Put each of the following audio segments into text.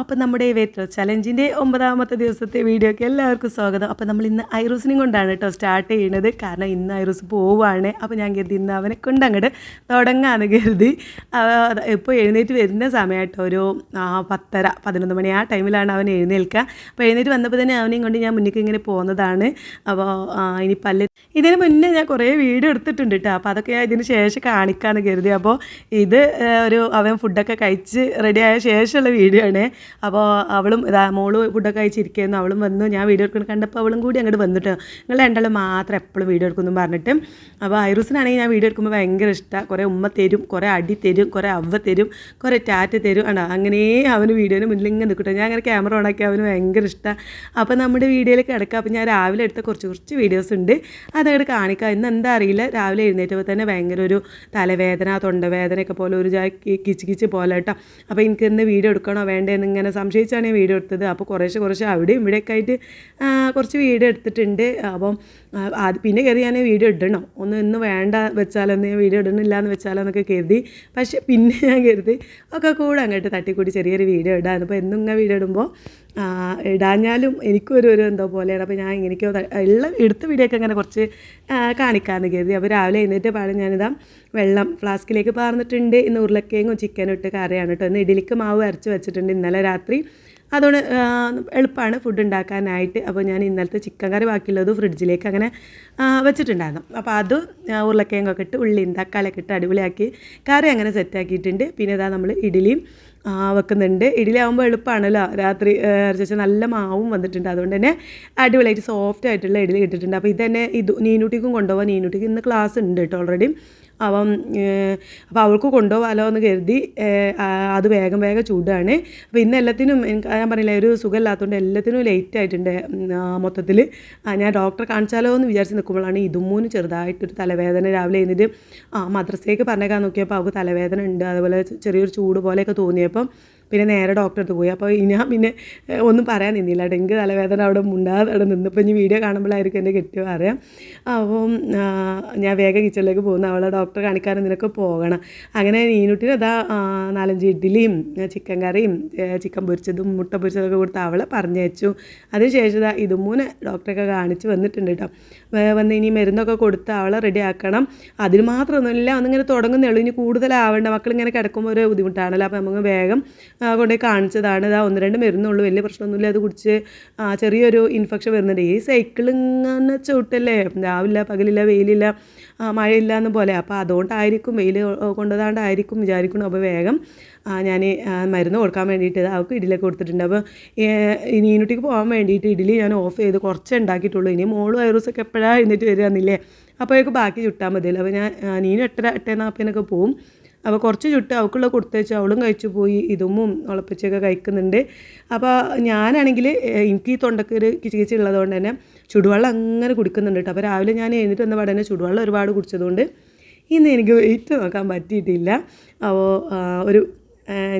അപ്പം നമ്മുടെ weight loss ചലഞ്ചിന്റെ ഒമ്പതാമത്തെ ദിവസത്തെ വീഡിയോയ്ക്ക് എല്ലാവർക്കും സ്വാഗതം. അപ്പം നമ്മൾ ഇന്ന് ഐറൂസിനെയും കൊണ്ടാണ് കേട്ടോ സ്റ്റാർട്ട് ചെയ്യണത്. കാരണം ഇന്ന് ഐറോസ് പോവുകയാണ് അപ്പോൾ ഞാൻ കരുതി ഇന്ന് അവനെ കൊണ്ട് അങ്ങോട്ട് തുടങ്ങാന്ന് കരുതി. ഇപ്പോൾ എഴുന്നേറ്റ് വരുന്ന സമയം കേട്ടോ ഒരു പത്തര പതിനൊന്ന് മണി ആ ടൈമിലാണ് അവൻ എഴുന്നേൽക്കുക. അപ്പോൾ എഴുന്നേറ്റ് വന്നപ്പോൾ തന്നെ അവനെയും കൊണ്ട് ഞാൻ മുന്നിലേക്ക് ഇങ്ങനെ പോകുന്നതാണ് അപ്പോൾ ഇനി പല്ല് ഇതിന് മുന്നേ ഞാൻ കുറേ വീഡിയോ എടുത്തിട്ടുണ്ട് കേട്ടോ. അപ്പോൾ അതൊക്കെ ഞാൻ ഇതിന് ശേഷം കാണിക്കാമെന്ന് കരുതി. അപ്പോൾ ഇത് ഒരു അവൻ ഫുഡൊക്കെ കഴിച്ച് റെഡിയായ ശേഷമുള്ള വീഡിയോ ആണ്. അപ്പോൾ അവളും ഇതാ മോൾ ഫുഡൊക്കെ കഴിച്ചിരിക്കുന്നു. അവളും വന്നു. ഞാൻ വീഡിയോ എടുക്കുന്നത് കണ്ടപ്പോൾ അവളും കൂടി അങ്ങോട്ട് വന്നിട്ട് നിങ്ങൾ രണ്ടാളും മാത്രം എപ്പോഴും വീഡിയോ എടുക്കുന്നു പറഞ്ഞിട്ട്. അപ്പോൾ ഐറൂസിനാണെങ്കിൽ ഞാൻ വീഡിയോ എടുക്കുമ്പോൾ ഭയങ്കര ഇഷ്ടമാണ് കുറേ ഉമ്മ തരും കുറേ അടി തരും കുറേ അവ തരും കുറേ ടാറ്റ തരും. ആണോ? അങ്ങനെ അവന് വീഡിയോന് മുന്നിൽ ഇങ്ങനെ നിൽക്കട്ടെ. ഞാൻ അങ്ങനെ ക്യാമറ ഓണാക്കി അവന് ഭയങ്കര ഇഷ്ടമാണ് അപ്പോൾ നമ്മുടെ വീഡിയോയിലേക്ക് കിടക്കുക അപ്പോൾ ഞാൻ രാവിലെ എടുത്ത കുറച്ച് കുറച്ച് വീഡിയോസ് ഉണ്ട്. അതങ്ങോട്ട് കാണിക്കുക ഇന്ന് എന്താ അറിയില്ല. രാവിലെ എഴുന്നേറ്റപ്പോൾ തന്നെ ഭയങ്കര ഒരു തലവേദന തൊണ്ടവേദനയൊക്കെ പോലെ ഒരു കിച്ച് കിച്ച് പോലെ കേട്ടോ. അപ്പോൾ എനിക്ക് ഇന്ന് വീഡിയോ എടുക്കണോ വേണ്ടേന്ന് ഇങ്ങനെ സംശയിച്ചാണ് ഞാൻ വീഡിയോ എടുത്തത്. അപ്പോൾ കുറേശ്ശെ കുറച്ച് അവിടെയും ഇവിടെയൊക്കെ ആയിട്ട് കുറച്ച് വീഡിയോ എടുത്തിട്ടുണ്ട്. അപ്പം അത് പിന്നെ കയറി ഞാൻ വീഡിയോ ഇടണം. ഒന്ന് ഇന്ന് വേണ്ട വെച്ചാലൊന്ന് ഞാൻ വീഡിയോ ഇടണില്ല എന്ന് വെച്ചാലോ എന്നൊക്കെ കരുതി. പക്ഷേ പിന്നെ ഞാൻ കരുതി ഒക്കെ കൂടെ അങ്ങോട്ട് തട്ടിക്കൂടി ചെറിയൊരു വീഡിയോ ഇടാൻ അപ്പോൾ എന്നും ഇങ്ങനെ വീഡിയോ ഇടുമ്പോൾ ഇടാഞ്ഞാലും എനിക്കും ഒരു ഒരു എന്തോ പോലെയാണ്. അപ്പോൾ ഞാൻ എനിക്ക് ഉള്ള എടുത്ത വീഡിയോ ഒക്കെ അങ്ങനെ കുറച്ച് കാണിക്കാമെന്ന് കരുതി. അപ്പോൾ രാവിലെ എഴുന്നേറ്റ് പാടും ഞാനിതാ വെള്ളം ഫ്ലാസ്കിലേക്ക് പാർന്നിട്ടുണ്ട്. ഇന്ന് ഉരുളക്കിഴങ്ങും ചിക്കനും ഇട്ട് കറിയാണ് കേട്ടോ. ഇന്ന് ഇഡലിക്ക് മാവ് അരച്ച് വെച്ചിട്ടുണ്ട് ഇന്നലെ രാത്രി. അതുകൊണ്ട് എളുപ്പമാണ് ഫുഡ് ഉണ്ടാക്കാനായിട്ട്. അപ്പോൾ ഞാൻ ഇന്നലത്തെ ചിക്കൻ കറി ബാക്കിയുള്ളത് ഫ്രിഡ്ജിലേക്ക് അങ്ങനെ വെച്ചിട്ടുണ്ടായിരുന്നു. അപ്പോൾ അത് ഉരുളക്കിഴങ്ങൊക്കെ ഇട്ട് ഉള്ളിയും തക്കാളിയൊക്കെ ഇട്ട് അടിപൊളിയാക്കി കറി അങ്ങനെ സെറ്റാക്കിയിട്ടുണ്ട് പിന്നെ ഇതാ നമ്മൾ ഇഡലിയും വെക്കുന്നുണ്ട്. ഇഡലി ആകുമ്പോൾ എളുപ്പമാണല്ലോ രാത്രി അരച്ച നല്ല മാവും വന്നിട്ടുണ്ട്. അതുകൊണ്ട് തന്നെ അടിപൊളിയായിട്ട് സോഫ്റ്റ് ആയിട്ടുള്ള ഇഡലി കിട്ടിയിട്ടുണ്ട്. അപ്പോൾ ഇത് തന്നെ ഇത് നീനൂട്ടിക്കും കൊണ്ടുപോകാൻ നീനൂട്ടിക്ക് ഇന്ന് ക്ലാസ് ഉണ്ട് കേട്ടോ ഓൾറെഡി അപ്പം അപ്പോൾ അവൾക്ക് കൊണ്ടുപോകാമല്ലോ എന്ന് കരുതി അത് വേഗം വേഗം ചൂടാണ്. അപ്പോൾ ഇന്ന് എല്ലാത്തിനും ഞാൻ പറഞ്ഞില്ല ഒരു സുഖമില്ലാത്തതുകൊണ്ട് എല്ലാത്തിനും ലേറ്റ് ആയിട്ടുണ്ട് മൊത്തത്തിൽ ഞാൻ ഡോക്ടറെ കാണിച്ചാലോ എന്ന് വിചാരിച്ച് നിൽക്കുമ്പോഴാണ് ഇതുമൂന്ന് ചെറുതായിട്ടൊരു തലവേദന രാവിലെ എഴുന്നിട്ട് ആ മദ്രസയ്ക്ക് പറഞ്ഞേക്കാൻ നോക്കിയപ്പോൾ അവൾക്ക് തലവേദന ഉണ്ട്. അതുപോലെ ചെറിയൊരു ചൂട് പോലെയൊക്കെ തോന്നിയപ്പം പിന്നെ നേരെ ഡോക്ടറെ അടുത്ത് പോയി. അപ്പോൾ ഞാൻ പിന്നെ ഒന്നും പറയാൻ നിന്നില്ല ഡെങ്ക് തലവേദന അവിടെ മുണ്ടാതെ അവിടെ നിന്നപ്പോൾ ഇനി വീഡിയോ കാണുമ്പോഴായിരിക്കും എന്റെ കെട്ടി പറയാം അപ്പം ഞാൻ വേഗം കിച്ചണിലേക്ക് പോകുന്നു. അവളെ ഡോക്ടറെ കാണിക്കാൻ നിനക്ക് പോകണം. അങ്ങനെ നീനുട്ടിന് അതാ നാലഞ്ച് ഇഡ്ഡലിയും ചിക്കൻ കറിയും ചിക്കൻ പൊരിച്ചതും മുട്ട പൊരിച്ചതൊക്കെ കൊടുത്ത് അവളെ പറഞ്ഞയച്ചു. അതിനുശേഷം ഇതാ ഇതുമൂന്ന് ഡോക്ടറൊക്കെ കാണിച്ച് വന്നിട്ടുണ്ട് കേട്ടോ. വന്ന് ഇനി മരുന്നൊക്കെ കൊടുത്ത് അവളെ റെഡി ആക്കണം. അതിന് മാത്രമൊന്നുമില്ല ഒന്നിങ്ങനെ തുടങ്ങുന്നേ ഇനി കൂടുതലാവേണ്ട. മക്കളിങ്ങനെ കിടക്കുമ്പോൾ ഒരു ബുദ്ധിമുട്ടാണല്ലോ. അപ്പോൾ നമുക്ക് വേഗം കൊണ്ടുപോയി കാണിച്ചതാണ്. ഇതാ ഒന്ന് രണ്ട് മരുന്നുള്ളൂ. വലിയ പ്രശ്നമൊന്നുമില്ല. അത് കുടിച്ച് ചെറിയൊരു ഇൻഫെക്ഷൻ വരുന്നുണ്ട്. ഈ സൈക്കിൾ ഇങ്ങനെ ചവിട്ടല്ലേ? രാവില്ല പകലില്ല വെയിലില്ല മഴയില്ല എന്ന പോലെ. അപ്പോൾ അതുകൊണ്ടായിരിക്കും വെയിൽ കൊണ്ടതാണ്ടായിരിക്കും വിചാരിക്കണം അപ്പോൾ വേഗം ഞാൻ മരുന്ന് കൊടുക്കാൻ വേണ്ടിയിട്ട് അവൾക്ക് ഇഡലിയൊക്കെ കൊടുത്തിട്ടുണ്ട്. അപ്പോൾ ഇനി നീനുട്ടിക്ക് പോകാൻ വേണ്ടിയിട്ട് ഇഡ്ഡലി ഞാൻ ഓഫ് ചെയ്ത് കുറച്ച് ഉണ്ടാക്കിയിട്ടുള്ളൂ. ഇനി മോൾ വൈറസൊക്കെ എപ്പോഴാണ് വരിയുന്നില്ലേ അപ്പോൾ അപ്പോഴേക്ക് ബാക്കി ചുട്ടാൽ മതിയല്ലോ അപ്പോൾ ഞാൻ നീനും എട്ടര എട്ടേ നാൽപ്പതിനൊക്കെ പോവും. അപ്പോൾ കുറച്ച് ചുട്ട് അവൾക്കുള്ള കൊടുത്തേച്ച് അവളും കഴിച്ചു പോയി. ഇതുമ്മും ഉളപ്പിച്ചൊക്കെ കഴിക്കുന്നുണ്ട്. അപ്പോൾ ഞാനാണെങ്കിൽ എനിക്ക് ഈ തൊണ്ടക്ക് ഒരു കിച്ച് ഉള്ളതുകൊണ്ട് തന്നെ ചുടുവെള്ളം അങ്ങനെ കുടിക്കുന്നുണ്ട് കേട്ടോ. അപ്പോൾ രാവിലെ ഞാൻ എഴുന്നിട്ട് വന്ന പാടെ ചുടുവെള്ളം ഒരുപാട് കുടിച്ചതുകൊണ്ട് ഇന്ന് എനിക്ക് വെയിറ്റ് നോക്കാൻ പറ്റിയിട്ടില്ല. അപ്പോൾ ഒരു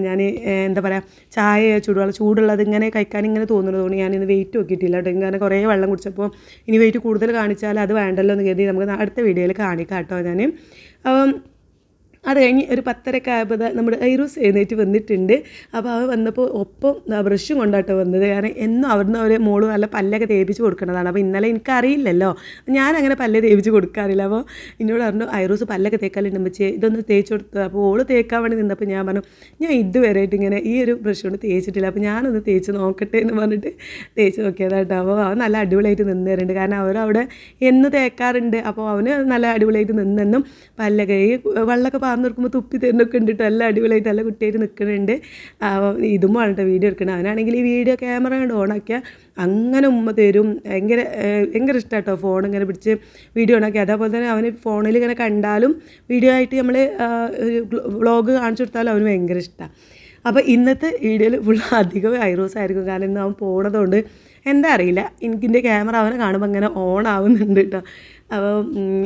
ഞാൻ എന്താ പറയുക ചായ ചൂടുവെള്ളം ചൂടുള്ളത് ഇങ്ങനെ കഴിക്കാൻ ഇങ്ങനെ തോന്നുന്നതുകൊണ്ട് ഞാൻ ഞാനിന്ന് വെയിറ്റ് നോക്കിയിട്ടില്ല കേട്ടോ. ഇങ്ങനെ കുറേ വെള്ളം കുടിച്ചപ്പോൾ ഇനി വെയിറ്റ് കൂടുതൽ കാണിച്ചാൽ അത് വേണ്ടല്ലോ എന്ന് കരുതി നമുക്ക് അടുത്ത വീഡിയോയിൽ കാണിക്കാം കേട്ടോ ഞാൻ അപ്പം അത് കഴിഞ്ഞ് ഒരു പത്തരക്ക ആയപ്പോൾ നമ്മുടെ ഐറൂസ് എഴുന്നേറ്റ് വന്നിട്ടുണ്ട്. അപ്പോൾ അവ വന്നപ്പോൾ ഒപ്പം ബ്രഷും കൊണ്ടാട്ടോ വന്നത്. കാരണം എന്നും അവിടുന്ന് അവർ മോൾ നല്ല പല്ലൊക്കെ തേപ്പിച്ച് കൊടുക്കുന്നതാണ് അപ്പോൾ ഇന്നലെ എനിക്കറിയില്ലല്ലോ. ഞാൻ അങ്ങനെ പല്ല് തേപ്പിച്ച് കൊടുക്കാറില്ല. അപ്പോൾ എന്നോട് പറഞ്ഞു ഐറൂസ് പല്ലൊക്കെ തേക്കാലുണ്ട് വെച്ചേ ഇതൊന്ന് തേച്ച് കൊടുത്തു അപ്പോൾ ഓൾ തേക്കാൻ വേണ്ടി നിന്നപ്പോൾ ഞാൻ പറഞ്ഞു ഞാൻ ഇതുവരെയായിട്ട് ഇങ്ങനെ ഈ ഒരു ബ്രഷ് കൊണ്ട് തേച്ചിട്ടില്ല. അപ്പോൾ ഞാനൊന്ന് തേച്ച് നോക്കട്ടെ എന്ന് പറഞ്ഞിട്ട് തേച്ച് നോക്കിയതാട്ടോ. അപ്പോൾ അവൻ നല്ല അടിപൊളിയായിട്ട് നിന്ന് തരുന്നുണ്ട് കാരണം അവരവിടെ എന്ന് തേക്കാറുണ്ട്. അപ്പോൾ അവന് നല്ല അടിപൊളിയായിട്ട് നിന്നെന്നും പല്ലൊക്കെ ഈ വെള്ളമൊക്കെ പാർന്ന് നിൽക്കുമ്പോൾ തുപ്പി തരുന്നൊക്കെ ഉണ്ട് കേട്ടോ നല്ല അടിപൊളിയായിട്ട് നല്ല കുട്ടിയായിട്ട് നിൽക്കുന്നുണ്ട് ഇതും വേണ്ട വീഡിയോ എടുക്കണം. അവനാണെങ്കിൽ ഈ വീഡിയോ ക്യാമറ കണ്ട് ഓണാക്കിയാൽ അങ്ങനെ ഉമ്മ തരും. ഭയങ്കര ഭയങ്കര ഇഷ്ടമാണ് കേട്ടോ ഫോൺ ഇങ്ങനെ പിടിച്ച് വീഡിയോ ഓണാക്കി അതേപോലെ തന്നെ അവന് ഫോണിൽ ഇങ്ങനെ കണ്ടാലും വീഡിയോ ആയിട്ട് നമ്മൾ വ്ളോഗ് കാണിച്ചു കൊടുത്താലും അവന് ഭയങ്കര ഇഷ്ടമാണ് അപ്പോൾ ഇന്നത്തെ വീഡിയോയിൽ ഫുൾ അധികം ഐറോസ് ആയിരിക്കും. കാരണം ഇന്ന് അവൻ പോണതുകൊണ്ട് എന്താ അറിയില്ല. എനിക്കിന്റെ ക്യാമറ അവനെ കാണുമ്പോൾ അങ്ങനെ ഓൺ ആവുന്നുണ്ട് കേട്ടോ അപ്പോൾ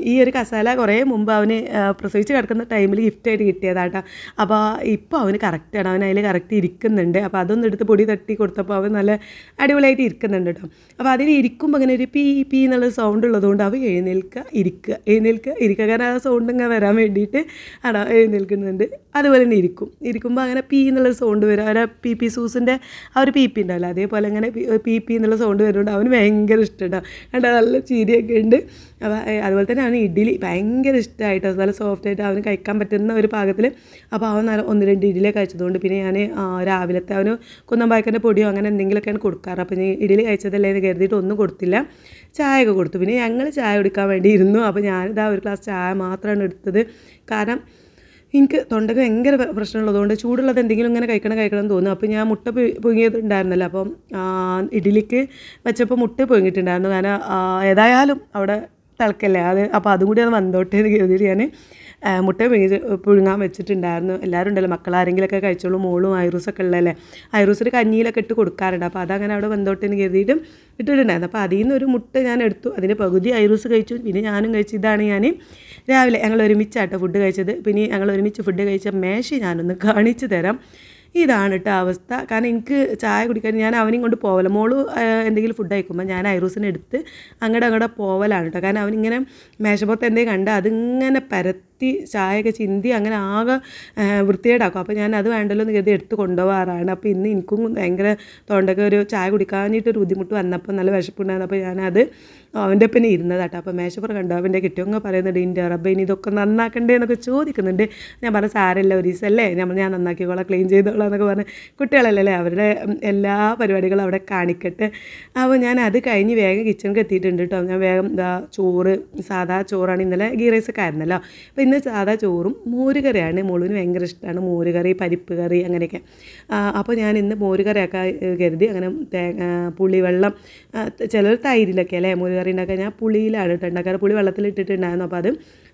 ഈ ഒരു കസാല കുറേ മുമ്പ് അവന് പ്രസവിച്ച് കിടക്കുന്ന ടൈമിൽ ഗിഫ്റ്റായിട്ട് കിട്ടിയതാട്ടോ. അപ്പോൾ ഇപ്പോൾ അവന് കറക്റ്റാണ് അവൻ അതിൽ കറക്റ്റ് ഇരിക്കുന്നുണ്ട്. അപ്പോൾ അതൊന്നും എടുത്ത് പൊടി തട്ടി കൊടുത്തപ്പോൾ അവൻ നല്ല അടിപൊളിയായിട്ട് ഇരിക്കുന്നുണ്ട് കേട്ടോ അപ്പോൾ അതിൽ ഇരിക്കുമ്പോൾ അങ്ങനെ ഒരു പീ പീ എന്നുള്ള സൗണ്ട് ഉള്ളതുകൊണ്ട് അവൻ എഴുന്നേൽക്കുക ഇരിക്കുക എഴുന്നേൽക്കുക ഇരിക്കുക കാരണം ആ സൗണ്ട് ഇങ്ങനെ വരാൻ വേണ്ടിയിട്ട് ആണോ എഴുന്നേൽക്കുന്നുണ്ട്. അതുപോലെ തന്നെ ഇരിക്കും. ഇരിക്കുമ്പോൾ അങ്ങനെ പീ എന്നുള്ള സൗണ്ട് വരും. അവരെ പി പി സൂസിന്റെ ആ ഒരു പി പി ഉണ്ടാവില്ല അതേപോലെ അങ്ങനെ പി- പി എന്നുള്ള സൗണ്ട് വരുന്നുണ്ട് അവന് ഭയങ്കര ഇഷ്ടമുണ്ടാവും കണ്ടോ നല്ല ചിരിയൊക്കെ ഉണ്ട് അപ്പോൾ അതുപോലെ തന്നെ അവന് ഇഡ്ഡലി ഭയങ്കര ഇഷ്ടമായിട്ട് നല്ല സോഫ്റ്റ് ആയിട്ട് അവന് കഴിക്കാൻ പറ്റുന്ന ഒരു പാകത്തിൽ. അപ്പോൾ അവൻ നല്ല ഒന്ന് രണ്ട് ഇഡ്ഡലി കഴിച്ചതുകൊണ്ട് പിന്നെ ഞാൻ രാവിലത്തെ അവന് കുന്നമ്പായക്കന്റെ പൊടിയോ അങ്ങനെ എന്തെങ്കിലുമൊക്കെയാണ് കൊടുക്കാറ്. അപ്പോൾ ഞാൻ ഇഡ്ഡലി കഴിച്ചതല്ലേ എന്ന് കരുതിയിട്ട് ഒന്നും കൊടുത്തില്ല. ചായ ഒക്കെ കൊടുത്തു. പിന്നെ ഞങ്ങൾ ചായ കുടിക്കാൻ വേണ്ടി ഇരുന്നു അപ്പോൾ ഞാനിതാ ഒരു ഗ്ലാസ് ചായ മാത്രമാണ് എടുത്തത്. കാരണം എനിക്ക് തൊണ്ടയ്ക്ക് ഭയങ്കര പ്രശ്നമുള്ളതുകൊണ്ട് ചൂടുള്ളത് എന്തെങ്കിലും ഇങ്ങനെ കഴിക്കണം കഴിക്കണം എന്ന് തോന്നുന്നു. അപ്പോൾ ഞാൻ മുട്ട പു- പുഴുങ്ങിയത് ഉണ്ടായിരുന്നല്ലോ അപ്പം ഇഡ്ഡലിക്ക് വെച്ചപ്പോൾ മുട്ട പുഴുങ്ങിയിട്ടുണ്ടായിരുന്നു. കാരണം ഏതായാലും അവിടെ തിളക്കല്ലേ? അത് അപ്പോൾ അതും കൂടി അത് വന്നോട്ടെ എന്ന് കരുതിയിട്ട് ഞാൻ മുട്ട പിഴിഞ്ഞ് പുഴുങ്ങാൻ വെച്ചിട്ടുണ്ടായിരുന്നു. എല്ലാവരും ഉണ്ടല്ലോ മക്കൾ ആരെങ്കിലുമൊക്കെ കഴിച്ചോളൂ മോളും ഐറൂസൊക്കെ ഉള്ളതല്ലേ? ഐറൂസിന് കഞ്ഞിയിലൊക്കെ ഇട്ട് കൊടുക്കാറുണ്ട്. അപ്പോൾ അതങ്ങനെ അവിടെ വന്നോട്ടെ എന്ന് കരുതിയിട്ട് ഇട്ടിട്ടുണ്ടായിരുന്നു. അപ്പോൾ അതിൽ നിന്ന് ഒരു മുട്ട ഞാൻ എടുത്തു. അതിന്റെ പകുതി ഐറൂസ് കഴിച്ചു. പിന്നെ ഞാനും കഴിച്ചു. ഇതാണ് ഞാൻ രാവിലെ ഞങ്ങൾ ഒരുമിച്ചാട്ടോ ഫുഡ് കഴിച്ചത്. പിന്നെ ഞങ്ങൾ ഒരുമിച്ച് ഫുഡ് കഴിച്ച മേശ ഞാനൊന്ന് കാണിച്ചു തരാം. ഇതാണ് കേട്ടോ അവസ്ഥ. കാരണം എനിക്ക് ചായ കുടിക്കാൻ ഞാൻ അവനെയും കൊണ്ട് പോവല. മോൾ എന്തെങ്കിലും ഫുഡ് കഴിക്കുമ്പോൾ ഞാൻ ഐറൂസിനെ എടുത്ത് അങ്ങോട്ട് അങ്ങോട്ട് പോവലാണ് കേട്ടോ കാരണം അവനിങ്ങനെ മേശപ്പുറത്ത് എന്തെങ്കിലും കണ്ട അതിങ്ങനെ പരത്തി ചായയൊക്കെ ചിന്തി അങ്ങനെ ആകെ വൃത്തികേടാക്കും. അപ്പോൾ ഞാൻ അത് വേണ്ടല്ലോ എന്ന് കരുതി എടുത്ത് കൊണ്ടുപോകാറാണ് അപ്പോൾ ഇന്ന് എനിക്കും ഭയങ്കര തൊണ്ടയ്ക്ക് ഒരു ചായ കുടിക്കാനായിട്ടൊരു ബുദ്ധിമുട്ട് വന്നപ്പോൾ നല്ല വിശപ്പുണ്ടായിരുന്നു. അപ്പോൾ ഞാനത് അവന്റെ ഒപ്പം ഇരുന്നതാട്ടോ അപ്പോൾ മേശപ്പുറം കണ്ടു? അവന്റെ കിട്ടിയവങ്ങ പറയുന്നുണ്ട് ഇന്റെ റബ്ബ ഇനി ഇതൊക്കെ നന്നാക്കണ്ടേ എന്നൊക്കെ ചോദിക്കുന്നുണ്ട്. ഞാൻ പറഞ്ഞ സാരല്ല ഒരു ദിവസമല്ലേ നമ്മൾ ഞാൻ നന്നാക്കിക്കോളാം ക്ലീൻ ചെയ്തോളാം എന്നൊക്കെ പറഞ്ഞ് കുട്ടികളല്ലേ അവരുടെ എല്ലാ പരിപാടികളും അവിടെ കാണിക്കട്ടെ. അപ്പോൾ ഞാൻ അത് കഴിഞ്ഞ് വേഗം കിച്ചണിൽ എത്തിയിട്ടുണ്ട് കേട്ടോ ഞാൻ വേഗം എന്താ ചോറ് സാധാ ചോറാണ്. ഇന്നലെ ഗീ റൈസ് ഒക്കെ ആയിരുന്നല്ലോ. അപ്പോൾ ഇന്ന് സാധാ ചോറും മോരുകറിയാണ് മോളിന് ഭയങ്കര ഇഷ്ടമാണ് മോരുകറി പരിപ്പ് കറി അങ്ങനെയൊക്കെ. അപ്പോൾ ഞാൻ ഇന്ന് മോരുകറിയൊക്കെ കരുതി. അങ്ങനെ തേങ്ങ പുളിവെള്ളം ചിലർ തൈരിലൊക്കെ അല്ലേ? മോരുകറി ഉണ്ടാക്കാൻ ഞാൻ പുളിയിലാണ് കേട്ടോ ഉണ്ടാക്കാറ്. പുളി വെള്ളത്തിൽ ഇട്ടിട്ടുണ്ടായിരുന്നു അപ്പോൾ അത്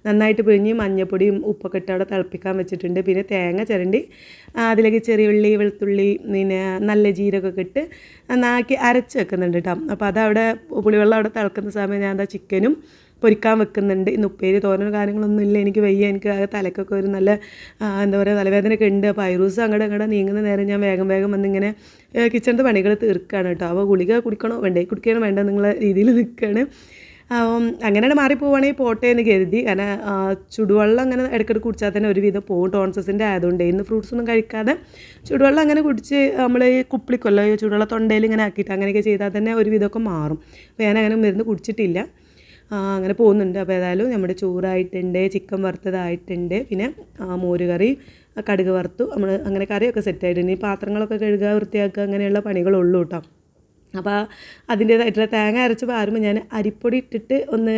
നന്നായിട്ട് പിഴിഞ്ഞ് മഞ്ഞപ്പൊടിയും ഉപ്പൊക്കെ ഇട്ട് അവിടെ തിളപ്പിക്കാൻ വെച്ചിട്ടുണ്ട്. പിന്നെ തേങ്ങ ചിരണ്ടി അതിലേക്ക് ചെറിയ ഉള്ളി വെളുത്തുള്ളി പിന്നെ നല്ല ജീരകമൊക്കെ ഇട്ട് നന്നാക്കി അരച്ച് വെക്കുന്നുണ്ട് കേട്ടോ. അപ്പോൾ അതവിടെ പുളിവെള്ളം അവിടെ തിളക്കുന്ന സമയം ഞാൻ എന്താ ചിക്കനും പൊരിക്കാൻ വെക്കുന്നുണ്ട്. ഇന്ന് ഉപ്പേരി തോരനും കാര്യങ്ങളൊന്നും ഇല്ല. എനിക്ക് വയ്യ. എനിക്ക് ആകെ തലക്കൊക്കെ ഒരു നല്ല എന്താ പറയുക തലവേദനയൊക്കെ ഉണ്ട്. അപ്പോൾ ഐറൂസ് അങ്ങോട്ട് അങ്ങോട്ട് നീങ്ങുന്ന നേരം ഞാൻ വേഗം വേഗം വന്നിങ്ങനെ കിച്ചണിന്റെ പണികൾ തീർക്കുകയാണ് കേട്ടോ. അപ്പോൾ ഗുളിക കുടിക്കണോ വേണ്ടേ? കുടിക്കണോ വേണ്ട നിങ്ങളെ രീതിയിൽ നിൽക്കുകയാണ് അങ്ങനെയാണ് മാറിപ്പോവാണെങ്കിൽ പോട്ടെ എന്ന് കരുതി. കാരണം ചുടുവെള്ളം അങ്ങനെ ഇടയ്ക്കിടയ്ക്ക് കുടിച്ചാൽ തന്നെ ഒരുവിധം പോകും. ടോൺസസിന്റെ ആയതുകൊണ്ട്. ഇന്ന് ഫ്രൂട്ട്സ് ഒന്നും കഴിക്കാതെ ചുടുവെള്ളം അങ്ങനെ കുടിച്ച് നമ്മൾ ഈ കുപ്പിളിക്കൊല്ലോ ചുടുവെള്ളം തൊണ്ടയിൽ ഇങ്ങനെ ആക്കിയിട്ട് അങ്ങനെയൊക്കെ ചെയ്താൽ തന്നെ ഒരുവിധമൊക്കെ മാറും. അപ്പോൾ ഞാൻ അങ്ങനെ മരുന്ന് കുടിച്ചിട്ടില്ല. അങ്ങനെ പോകുന്നുണ്ട്. അപ്പോൾ ഏതായാലും നമ്മുടെ ചോറായിട്ടുണ്ട് ചിക്കൻ വറുത്തതായിട്ടുണ്ട്. പിന്നെ മോരുകറി കടുക് വറുത്തു. നമ്മൾ അങ്ങനെ കറിയൊക്കെ സെറ്റായിട്ടുണ്ട് ഈ പാത്രങ്ങളൊക്കെ കഴുകുക വൃത്തിയാക്കുക അങ്ങനെയുള്ള പണികളുള്ളൂ കേട്ടോ അപ്പോൾ അതിന്റേതായിട്ടുള്ള തേങ്ങ അരച്ച് പാരുമ്പോൾ ഞാൻ അരിപ്പൊടി ഇട്ടിട്ട് ഒന്ന്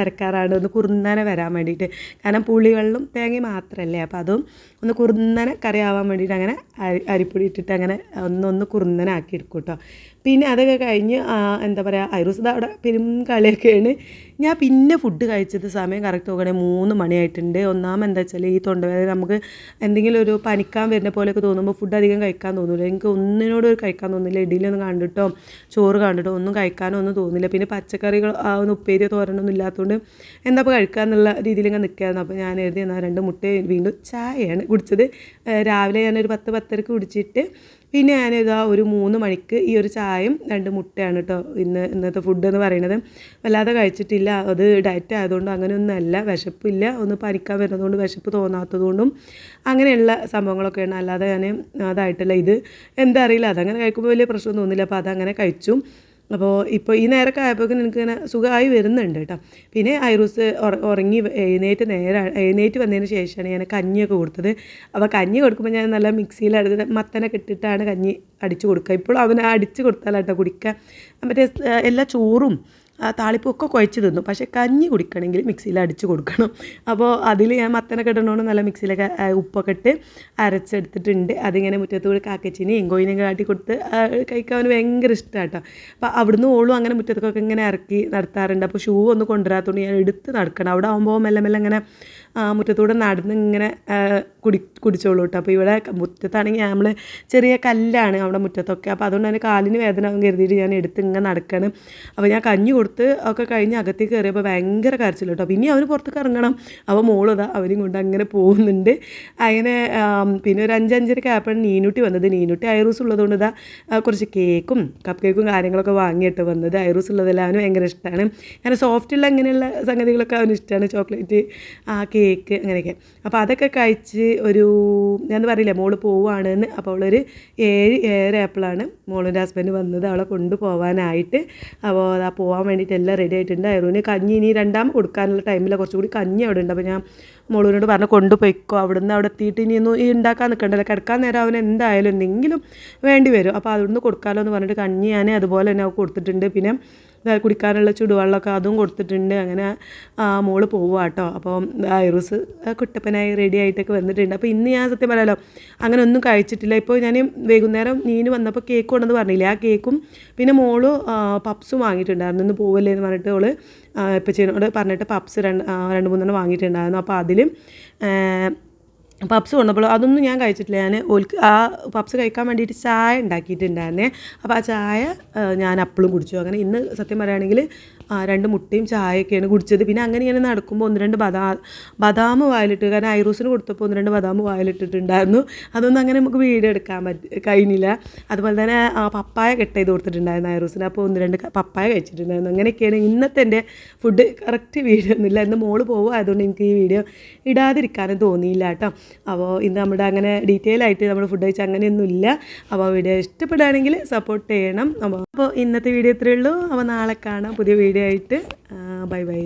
അരക്കാറാണ്. ഒന്ന് കുറുന്നനെ വരാൻ വേണ്ടിയിട്ട്. കാരണം പുളിവെള്ളം തേങ്ങ മാത്രമല്ലേ അപ്പോൾ അതും ഒന്ന് കുറുന്നനെ കറിയാവാൻ വേണ്ടിയിട്ട് അങ്ങനെ അരി അരിപ്പൊടി ഇട്ടിട്ട് അങ്ങനെ ഒന്നൊന്ന് കുറുന്നനാക്കി എടുക്കും കേട്ടോ പിന്നെ അതൊക്കെ കഴിഞ്ഞ് എന്താ പറയുക ഐറൂസ് അവിടെ പെരും കളിയൊക്കെയാണ്. ഞാൻ പിന്നെ ഫുഡ് കഴിച്ചത് സമയം കറക്റ്റ് നോക്കണേ മൂന്ന് മണിയായിട്ടുണ്ട്. ഒന്നാമത് എന്താ വെച്ചാൽ ഈ തൊണ്ടവേദന നമുക്ക് എന്തെങ്കിലും ഒരു പനിക്കാൻ വരുന്ന പോലെയൊക്കെ തോന്നുമ്പോൾ ഫുഡ് അധികം കഴിക്കാൻ തോന്നില്ല എനിക്ക് ഒന്നിനോട് ഒരു കഴിക്കാൻ തോന്നില്ല. ഇഡ്ഡലിയൊന്നും കണ്ടിട്ടോ ചോറ് കണ്ടിട്ടോ ഒന്നും കഴിക്കാനോ ഒന്നും തോന്നില്ല. പിന്നെ പച്ചക്കറികൾ ഒന്ന് ഉപ്പേരിയോ തോരനൊന്നും ഇല്ലാത്തതുകൊണ്ട് എന്താ അപ്പോൾ കഴിക്കുക എന്നുള്ള ഇങ്ങനെ നിൽക്കുകയായിരുന്നു അപ്പോൾ ഞാൻ എഴുതി എന്നാൽ രണ്ട് മുട്ട വീണ്ടും ചായയാണ് കുടിച്ചത്. രാവിലെ ഞാനൊരു പത്ത് പത്തരക്ക് കുടിച്ചിട്ട് പിന്നെ ഞാനിതാ ഒരു മൂന്ന് മണിക്ക് ഈ ഒരു ചായയും രണ്ട് മുട്ടയാണ് കേട്ടോ ഇന്ന് ഇന്നത്തെ ഫുഡ് എന്ന് പറയുന്നത്. വല്ലാതെ കഴിച്ചിട്ടില്ല. അത് ഡയറ്റ് ആയതുകൊണ്ട് അങ്ങനെയൊന്നുമല്ല. വിശപ്പില്ല. ഒന്ന് പരിക്കാൻ വരുന്നതുകൊണ്ട് വിശപ്പ് തോന്നാത്തതുകൊണ്ടും അങ്ങനെയുള്ള സംഭവങ്ങളൊക്കെയാണ്. അല്ലാതെ ഞാൻ അതായിട്ടില്ല ഇത്. എന്താ അറിയില്ല. അതങ്ങനെ കഴിക്കുമ്പോൾ വലിയ പ്രശ്നം തോന്നില്ല. അപ്പോൾ അതങ്ങനെ കഴിച്ചു. അപ്പോൾ ഇപ്പോൾ ഈ നേരമൊക്കെ ആയപ്പോഴേക്കും എനിക്ക് ഇങ്ങനെ സുഖമായി വരുന്നുണ്ട് കേട്ടോ. പിന്നെ ഐറൂസ് ഉറങ്ങി എഴുന്നേറ്റ് നേരെ എഴുന്നേറ്റ് വന്നതിന് ശേഷമാണ് ഞാൻ കഞ്ഞിയൊക്കെ കൊടുത്തത്. അപ്പോൾ കഞ്ഞി കൊടുക്കുമ്പോൾ ഞാൻ നല്ല മിക്സിയിൽ അടുത്ത് മത്തനൊക്കെ ഇട്ടിട്ടാണ് കഞ്ഞി അടിച്ച് കൊടുക്കുക. ഇപ്പോഴും അവനെ അടിച്ച് കൊടുത്താലാട്ടോ കുടിക്കുക. മറ്റേ എല്ലാ ചോറും ആ താളിപ്പും ഒക്കെ കുഴച്ച് തിന്നു. പക്ഷേ കഞ്ഞി കുടിക്കണമെങ്കിൽ മിക്സിയിൽ അടിച്ച് കൊടുക്കണം. അപ്പോൾ അതിൽ ഞാൻ മത്തനൊക്കെ ഇടണോണ്ട് നല്ല മിക്സിയിലൊക്കെ ഉപ്പൊക്കെ ഇട്ട് അരച്ചെടുത്തിട്ടുണ്ട്. അതിങ്ങനെ മുറ്റത്ത് കൂടി കാക്കച്ചിനി കോയിനെയും കാട്ടി കൊടുത്ത് കഴിക്കാൻ അവന് ഭയങ്കര ഇഷ്ടമാണ് കേട്ടോ അപ്പോൾ അവിടുന്ന് ഓളും അങ്ങനെ മുറ്റത്തൊക്കെ ഇങ്ങനെ ഇറക്കി നടത്താറുണ്ട്. അപ്പോൾ ഷൂ ഒന്ന് കൊണ്ടുവരാത്തതുകൊണ്ട് ഞാൻ എടുത്ത് നടക്കണം. അവിടെ ആകുമ്പോൾ മെല്ലെ മെല്ലെ ഇങ്ങനെ മുറ്റത്തൂടെ നടന്ന് ഇങ്ങനെ കുടി കുടിച്ചോളൂ കേട്ടോ അപ്പോൾ ഇവിടെ മുറ്റത്താണെങ്കിൽ നമ്മൾ ചെറിയ കല്ലാണ് അവിടെ മുറ്റത്തൊക്കെ. അപ്പോൾ അതുകൊണ്ട് തന്നെ കാലിന് വേദന കരുതിയിട്ട് ഞാൻ എടുത്ത് ഇങ്ങനെ നടക്കണം. അപ്പോൾ ഞാൻ കഞ്ഞി കൊടുത്ത് ഒക്കെ കഴിഞ്ഞ് അകത്തേക്ക് കയറിയപ്പോൾ ഭയങ്കര കരച്ചിൽ കേട്ടോ പിന്നെ അവന് പുറത്തേക്ക് ഇറങ്ങണം. അപ്പോൾ മോളതാ അവരും കൊണ്ട് അങ്ങനെ പോകുന്നുണ്ട്. അങ്ങനെ പിന്നെ ഒരു അഞ്ചഞ്ചരക്ക് ആയപ്പോഴാണ് നീനൂട്ടി വന്നത്. നീനൂട്ടി ഐറൂസ് ഉള്ളതുകൊണ്ട് ഇതാ കുറച്ച് കേക്കും കപ്പ് കേക്കും കാര്യങ്ങളൊക്കെ വാങ്ങിയിട്ട് വന്നത്. ഐറൂസ് ഉള്ളതെല്ലാം അവന് ഭയങ്കര ഇഷ്ടമാണ് അങ്ങനെ സോഫ്റ്റുള്ള അങ്ങനെയുള്ള സംഗതികളൊക്കെ അവന് ഇഷ്ടമാണ് ചോക്ലേറ്റ് ആ കേക്ക് അങ്ങനെയൊക്കെ. അപ്പോൾ അതൊക്കെ കഴിച്ച് ഒരു ഞാൻ പറയില്ലേ മോൾ പോവുകയാണെന്ന് അപ്പോൾ അവളൊരു ഏഴ് ഏഴര ആപ്പിളാണ് മോളിന്റെ ഹസ്ബൻഡ് വന്നത് അവളെ കൊണ്ടുപോകാനായിട്ട് അപ്പോൾ അതാ പോകാൻ വേണ്ടിയിട്ട് എല്ലാം റെഡി ആയിട്ടുണ്ട്. അയറൂന് കഞ്ഞി ഇനി രണ്ടാമത് കൊടുക്കാനുള്ള ടൈമിൽ കുറച്ചുകൂടി കഞ്ഞി അവിടെ ഉണ്ട്. അപ്പോൾ ഞാൻ മോളിനോട് പറഞ്ഞു കൊണ്ടുപോയിക്കോ അവിടുന്ന് അവിടെ എത്തിയിട്ട് ഇനി ഒന്നും ഈ ഉണ്ടാക്കാൻ നിൽക്കണ്ടല്ലോ. കിടക്കാൻ നേരം അവന് എന്തായാലും എന്തെങ്കിലും വേണ്ടി വരും. അപ്പോൾ അവിടുന്ന് കൊടുക്കാമല്ലോ എന്ന് പറഞ്ഞിട്ട് കഞ്ഞി ഞാൻ അതുപോലെ തന്നെ കൊടുത്തിട്ടുണ്ട്. പിന്നെ കുടിക്കാനുള്ള ചുടുവെള്ളമൊക്കെ അതും കൊടുത്തിട്ടുണ്ട്. അങ്ങനെ ആ, മോൾ പോവുക കേട്ടോ അപ്പോൾ ഐറൂസ് കുട്ടപ്പനായി റെഡി ആയിട്ടൊക്കെ വന്നിട്ടുണ്ട്. അപ്പോൾ ഇന്ന് ഞാൻ സത്യം പറയാലോ അങ്ങനെ ഒന്നും കഴിച്ചിട്ടില്ല. ഇപ്പോൾ ഞാൻ വൈകുന്നേരം നീന് വന്നപ്പോൾ കേക്ക് കൊണ്ടെന്ന് പറഞ്ഞില്ലേ? ആ കേക്കും പിന്നെ മോൾ പപ്സും വാങ്ങിയിട്ടുണ്ടായിരുന്നു. ഇന്ന് പോവല്ലേ എന്ന് പറഞ്ഞിട്ട് അവൾ ഇപ്പച്ചീനോട് പറഞ്ഞിട്ട് പപ്സ് രണ്ട് രണ്ട് മൂന്നെണ്ണം വാങ്ങിയിട്ടുണ്ടായിരുന്നു. അപ്പോൾ അതിലും പപ്സ് കൊണ്ടപ്പോൾ അതൊന്നും ഞാൻ കഴിച്ചിട്ടില്ല. ഞാൻ ഓൽക്ക് ആ പപ്സ് കഴിക്കാൻ വേണ്ടിയിട്ട് ചായ ഉണ്ടാക്കിയിട്ടുണ്ടായിരുന്നേ. അപ്പോൾ ആ ചായ ഞാൻ അപ്പളും കുടിച്ചു. അങ്ങനെ ഇന്ന് സത്യം പറയുകയാണെങ്കിൽ രണ്ട് മുട്ടയും ചായയൊക്കെയാണ് കുടിച്ചത്. പിന്നെ അങ്ങനെ ഇങ്ങനെ നടക്കുമ്പോൾ ഒന്ന് രണ്ട് ബദാ ബദാം വായിലിട്ട് കാരണം ഐറൂസിന് കൊടുത്തപ്പോൾ ഒന്ന് രണ്ട് ബദാം വായിലിട്ടിട്ടുണ്ടായിരുന്നു. അതൊന്നും അങ്ങനെ നമുക്ക് വീഡിയോ എടുക്കാൻ പറ്റി കഴിഞ്ഞില്ല. അതുപോലെ തന്നെ ആ, പപ്പായ കെട്ട് ചെയ്ത് കൊടുത്തിട്ടുണ്ടായിരുന്നു ഐറൂസിന്. അപ്പോൾ ഒന്ന് രണ്ട് പപ്പായ കഴിച്ചിട്ടുണ്ടായിരുന്നു. അങ്ങനെയൊക്കെയാണ് ഇന്നത്തെ എന്റെ ഫുഡ് കറക്റ്റ് വീഡിയോ ഒന്നുമില്ല. ഇന്ന് മോൾ പോകുക അതുകൊണ്ട് എനിക്ക് ഈ വീഡിയോ ഇടാതിരിക്കാനും തോന്നിയില്ല കേട്ടോ. അപ്പോൾ ഇന്ന് നമ്മുടെ അങ്ങനെ ഡീറ്റെയിൽ ആയിട്ട് നമ്മൾ ഫുഡ് കഴിച്ച അങ്ങനെയൊന്നുമില്ല. അപ്പോൾ വീഡിയോ ഇഷ്ടപ്പെടുകയാണെങ്കിൽ സപ്പോർട്ട് ചെയ്യണം. അപ്പോൾ അപ്പോൾ ഇന്നത്തെ വീഡിയോ ഇത്രയേ ഉള്ളൂ. അപ്പോൾ നാളെ കാണാം. പുതിയ വീഡിയോ ആയിട്ട്. Bye bye